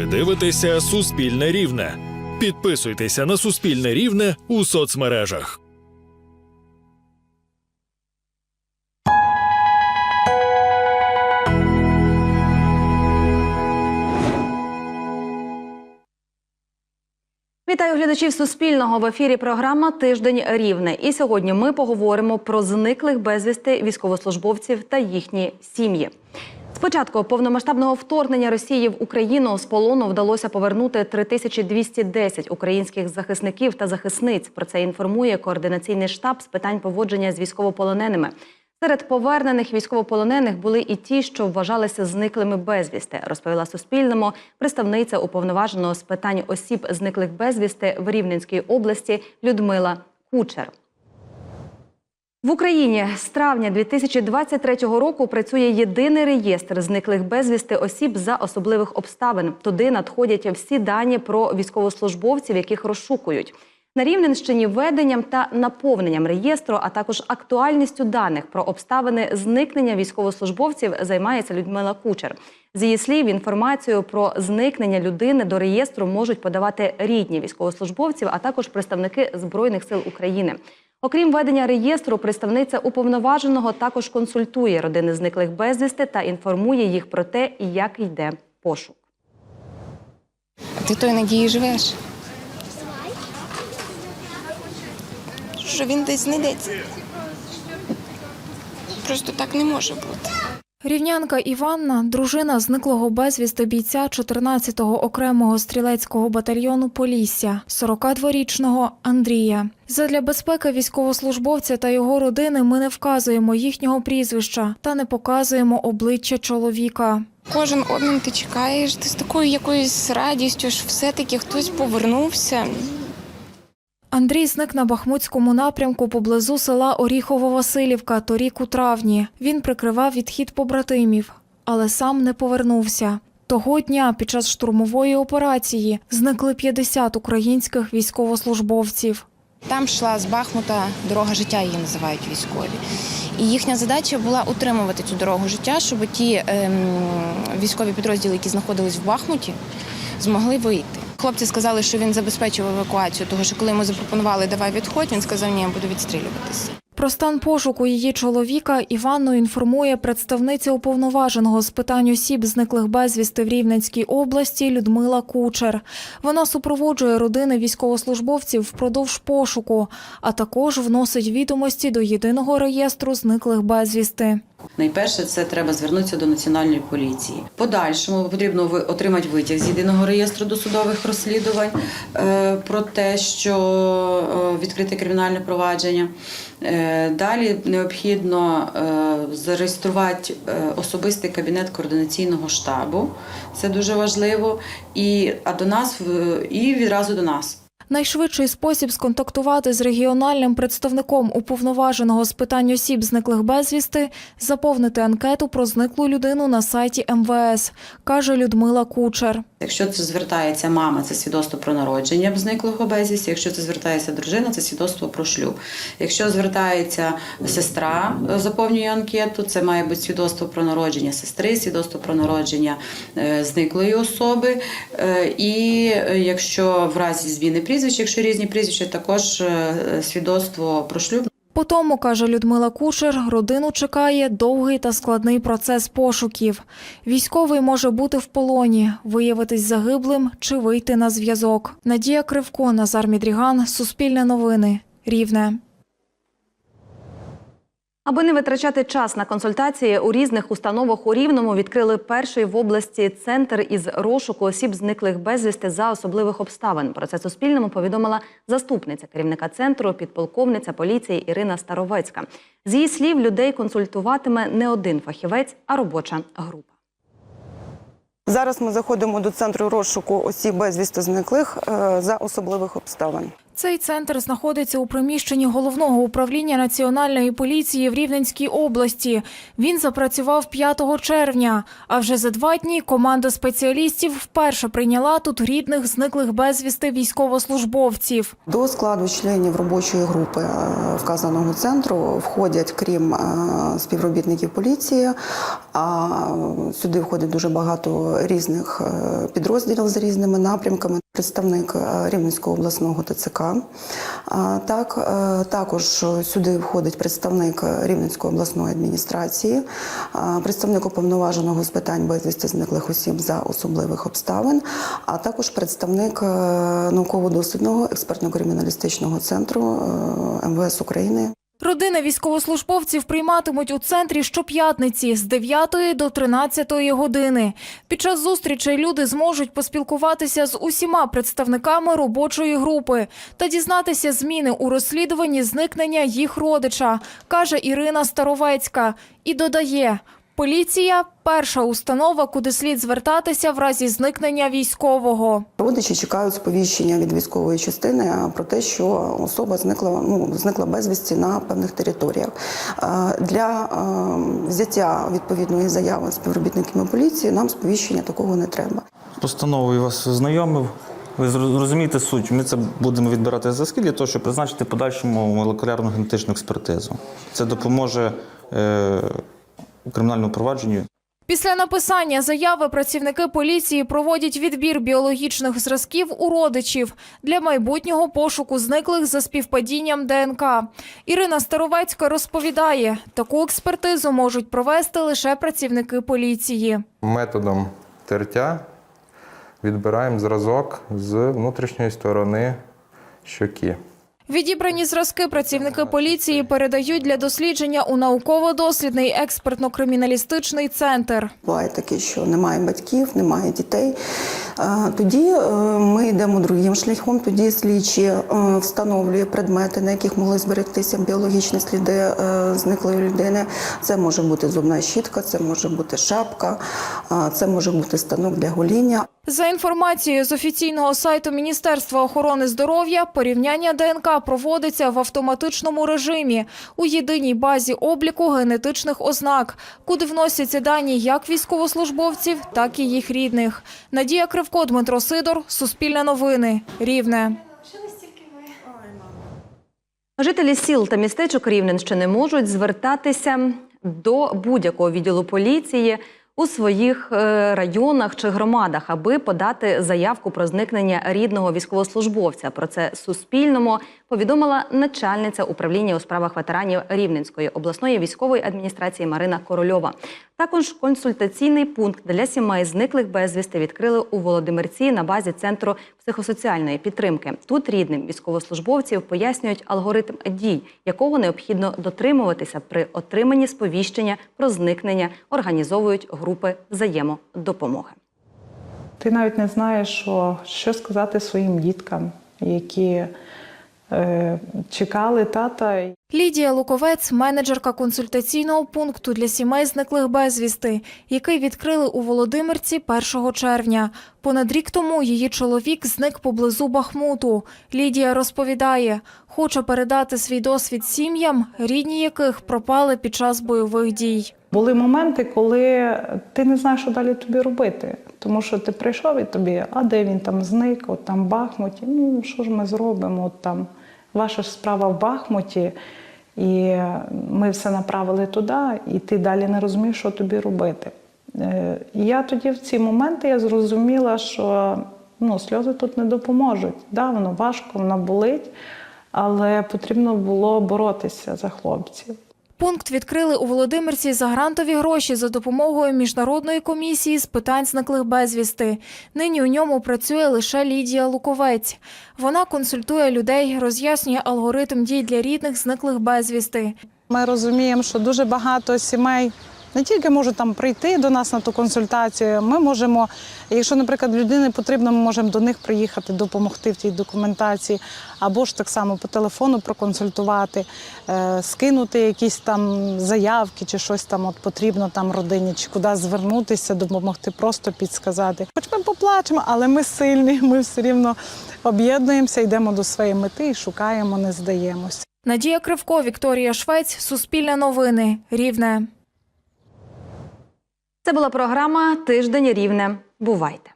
Ви дивитеся Суспільне Рівне. Підписуйтеся на Суспільне Рівне у соцмережах. Вітаю глядачів Суспільного в ефірі. Програма Тиждень Рівне. І сьогодні ми поговоримо про зниклих безвісти військовослужбовців та їхні сім'ї. Спочатку повномасштабного вторгнення Росії в Україну з полону вдалося повернути 3210 українських захисників та захисниць. Про це інформує координаційний штаб з питань поводження з військовополоненими. Серед повернених військовополонених були і ті, що вважалися зниклими безвісти, розповіла Суспільному представниця уповноваженого з питань осіб зниклих безвісти в Рівненській області Людмила Кучер. В Україні з травня 2023 року працює єдиний реєстр зниклих безвісти осіб за особливих обставин. Туди надходять всі дані про військовослужбовців, яких розшукують. На Рівненщині веденням та наповненням реєстру, а також актуальністю даних про обставини зникнення військовослужбовців займається Людмила Кучер. З її слів, інформацію про зникнення людини до реєстру можуть подавати рідні військовослужбовців, а також представники Збройних сил України. Окрім ведення реєстру, представниця уповноваженого також консультує родини зниклих безвісти та інформує їх про те, як йде пошук. А ти тої надії живеш? Що він десь знайдеться. Просто так не може бути. Рівнянка Іванна, дружина зниклого безвісти бійця 14-го окремого стрілецького батальйону Полісся, 42-річного Андрія. Задля безпеки військовослужбовця та його родини ми не вказуємо їхнього прізвища та не показуємо обличчя чоловіка. Кожен одним ти чекаєш, ти з такою якоюсь радістю, що все-таки хтось повернувся. Андрій зник на Бахмутському напрямку поблизу села Оріхово-Василівка торік у травні. Він прикривав відхід побратимів, але сам не повернувся. Того дня під час штурмової операції зникли 50 українських військовослужбовців. Там йшла з Бахмута дорога життя, її називають військові. І їхня задача була утримувати цю дорогу життя, щоб ті ем, військові підрозділи, які знаходились в Бахмуті, змогли вийти. Хлопці сказали, що він забезпечив евакуацію, тому що коли йому запропонували давай відходь, він сказав, ні, я буду відстрілюватися. Про стан пошуку її чоловіка Іванну інформує представниця уповноваженого з питань осіб, зниклих безвісти в Рівненській області Людмила Кучер. Вона супроводжує родини військовослужбовців впродовж пошуку, а також вносить відомості до єдиного реєстру зниклих безвісти. Найперше, це треба звернутися до національної поліції. Подальшому потрібно отримати витяг з єдиного реєстру досудових розслідувань е, про те, що е, відкрите кримінальне провадження. Е, Далі необхідно зареєструвати особистий кабінет координаційного штабу. Це дуже важливо. І а до нас і відразу до нас. Найшвидший спосіб сконтактувати з регіональним представником уповноваженого з питань осіб, зниклих безвісти, заповнити анкету про зниклу людину на сайті МВС, каже Людмила Кучер. Якщо це звертається мама, це свідоцтво про народження зниклого безвісті. Якщо це звертається дружина, це свідоцтво про шлюб. Якщо звертається сестра, е, заповнює анкету, це має бути свідоцтво про народження сестри, свідоцтво про народження е, зниклої особи. Е, І якщо в разі зміни прізвища, якщо різні прізвища, також е, свідоцтво про шлюб. По тому, каже Людмила Кучер, родину чекає довгий та складний процес пошуків. Військовий може бути в полоні, виявитись загиблим чи вийти на зв'язок. Надія Кривко, Назар Мідріган, Суспільне новини, Рівне. Аби не витрачати час на консультації у різних установах у Рівному відкрили перший в області центр із розшуку осіб зниклих безвісти за особливих обставин. Про це Суспільному повідомила заступниця керівника центру, підполковниця поліції Ірина Старовецька. З її слів, людей консультуватиме не один фахівець, а робоча група. Зараз ми заходимо до центру розшуку осіб безвісти зниклих е, за особливих обставин. Цей центр знаходиться у приміщенні головного управління національної поліції в Рівненській області. Він запрацював 5 червня. А вже за два дні команда спеціалістів вперше прийняла тут рідних зниклих безвісти військовослужбовців. До складу членів робочої групи е, вказаного центру входять, крім е, співробітників поліції, а сюди входить дуже багато різних е, підрозділів з різними напрямками. Представник е, Рівненського обласного ТЦК. Так, е, також сюди входить представник Рівненської обласної адміністрації, представник уповноваженого з питань безвісти зниклих осіб за особливих обставин, а також представник е, науково-дослідного експертно-криміналістичного центру е, МВС України. Родини військовослужбовців прийматимуть у центрі щоп'ятниці з 9 до 13 години. Під час зустрічей люди зможуть поспілкуватися з усіма представниками робочої групи та дізнатися зміни у розслідуванні зникнення їх родича, каже Ірина Старовецька. І додає. Поліція перша установа, куди слід звертатися в разі зникнення військового. Родичі чекають сповіщення від військової частини про те, що особа зникла ну зникла безвісті на певних територіях. Для взяття відповідної заяви співробітниками поліції нам сповіщення такого не треба. постановою вас ознайомив. Ви зро- розумієте суть. Ми це будемо відбирати зразки для того, щоб призначити подальшому молекулярну генетичну експертизу. Це допоможе е, кримінальному провадженню. Після написання заяви працівники поліції проводять відбір біологічних зразків у родичів для майбутнього пошуку зниклих за співпадінням ДНК. Ірина Старовецька розповідає, таку експертизу можуть провести лише працівники поліції. Методом тертя відбираємо зразок з внутрішньої сторони щоки. Відібрані зразки працівники поліції передають для дослідження у науково-дослідний експертно-криміналістичний центр. Буває таке, що немає батьків, немає дітей. Е, Тоді е, ми йдемо другим шляхом. Тоді слідчі е, встановлює предмети, на яких могли зберегтися біологічні сліди зниклої людини. Це може бути зубна щітка, це може бути шапка, це може бути станок для гоління. За інформацією з офіційного сайту Міністерства охорони здоров'я, порівняння ДНК проводиться в автоматичному режимі у єдиній базі обліку генетичних ознак, куди вносяться дані як військовослужбовців, так і їх рідних. Надія Кривко, Дмитро Сидор, Суспільне новини, Рівне. Жителі сіл та містечок Рівненщини можуть звертатися до будь-якого відділу поліції у своїх е, районах чи громадах, аби подати заявку про зникнення рідного військовослужбовця. Про це Суспільному повідомила начальниця управління у справах ветеранів Рівненської обласної військової адміністрації Марина Корольова. Також консультаційний пункт для сімей зниклих безвісти відкрили у Володимирці на базі центру психосоціальної підтримки. Тут рідним військовослужбовців пояснюють алгоритм дій, якого необхідно дотримуватися при отриманні сповіщення про зникнення, організовують групи взаємодопомоги. Ти навіть не знаєш, що, що сказати своїм діткам, які е, чекали тата. Лідія Луковець, менеджерка консультаційного пункту для сімей зниклих безвісти, який відкрили у Володимирці 1 червня. Понад рік тому її чоловік зник поблизу Бахмуту. Лідія розповідає, хоче передати свій досвід сім'ям, рідні яких пропали під час бойових дій. Були моменти, коли ти не знаєш, що далі тобі робити. Тому що ти прийшов і тобі, а де він там зник, от там Бахмуті. Ну що ж ми зробимо? От там ваша ж справа в Бахмуті, і ми все направили туди, і ти далі не розумієш, що тобі робити. Е, я тоді в ці моменти я зрозуміла, що ну, сльози тут не допоможуть. Да, воно важко, воно болить, але потрібно було боротися за хлопців. Пункт відкрили у Володимирці за грантові гроші за допомогою міжнародної комісії з питань зниклих безвісти. Нині у ньому працює лише Лідія Луковець. Вона консультує людей, роз'яснює алгоритм дій для рідних зниклих безвісти. Ми розуміємо, що дуже багато сімей не тільки можуть там прийти до нас на ту консультацію. Ми можемо, якщо, наприклад, людині потрібно, ми можемо до них приїхати, допомогти в тій документації, або ж так само по телефону проконсультувати, е, скинути якісь там заявки чи щось там от потрібно там родині, чи куди звернутися, допомогти, просто підсказати. Хоч ми поплачемо, але ми сильні, ми все рівно об'єднуємося, йдемо до своєї мети і шукаємо, не здаємося. Надія Кривко, Вікторія Швець, Суспільне новини, Рівне. Це була програма Тиждень Рівне. Бувайте.